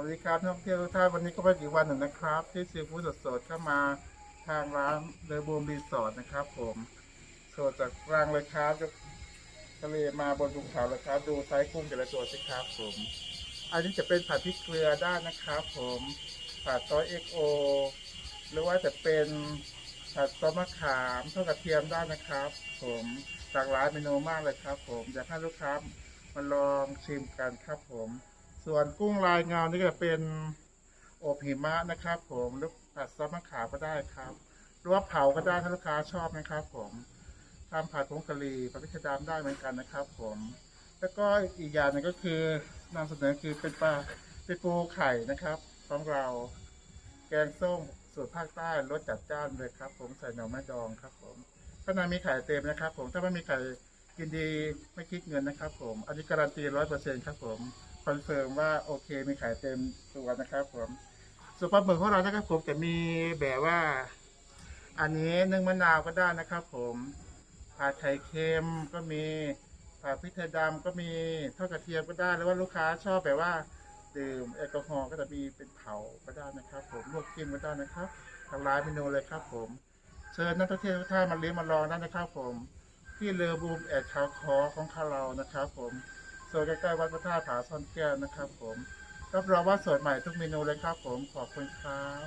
วัสดีครับนักท่องเที่ยวทุกท่านวันนี้ก็เป็นอีกวันหนึ่งนะครับ ที่ซีฟู้ดสดๆเข้ามาทางร้านเดอบูมรีสอร์ทนะครับ ผมสดจากรังเลยครับจากทะเลมาบนภูเขาเลยครับ ดูไซส์กุ้งแต่ละตัวสิครับผม อันนี้จะเป็นผัดพริกเกลือได้นะครับ ผมผัดซอสเอ็กโอหรือว่าจะเป็นผัดซอสมะขามทอดกระเทียมได้นะครับ ผมจากร้านเมนูมากเลยครับ ผมอยากให้ลูกค้ามาลองชิมกันครับผม ส่วนกุ้งลายเงานี่ก็เป็นอบหิมะนะครับผมหรือผัดซอสมะขามก็ได้ครับหรือว่าเผาก็ได้ถ้าลูกค้าชอบนะครับ ผมทำผัดผงกะหรี่ผัดพริกดำได้เหมือนกันนะครับ ผม แล้วก็อีกอย่างหนึงก็คือนำเสนอคือเป็นปลาเป็นปูไข่นะครับของเราแกงส้มสูตรภาคใต้รสจัดจ้านเลยครับ ผมใส่หน่อไม้ดองครับ ผมข้างในมีไข่เต็มนะครับ ผมถ้าไม่มีไข่กินดีไม่คิดเงินนะครับ ผมอันนี้การันตีร้อยเปอร์เซ็นต์ครับ ผม คอนเฟิร์มว่าโอเคมีไข่เต็มตัวนะครับผมส่วนปลาหมึกของเรานะครับผมจะมีแบบว่า อันนี้นึ่งมะนาวก็ได้นะครับ ผมผัดไข่เค็มก็มีผัดพริกไทยดำก็มีทอดกระเทียมก็ได้หรือว่าลูกค้าชอบแบบว่าดื่มแอลกอฮอล์ก็จะมีเป็นเผาก็ได้นะครับ ผมลวกจิ้มก็ได้นะครับทางร้านเมนูเลยครับ ผมเชิญนักท่องเที่ยวทุกท่านมาเลี้ยงมาลองได้นะครับ ผมที่เรือบูมแอดคาวคอของคาเรานะครับ ผม โซนใกล้ๆวัดพระธาตุผาซ่อนแก้วนะครับผมรับรองว่าสดใหม่ทุกเมนูเลยครับผมขอบคุณครับ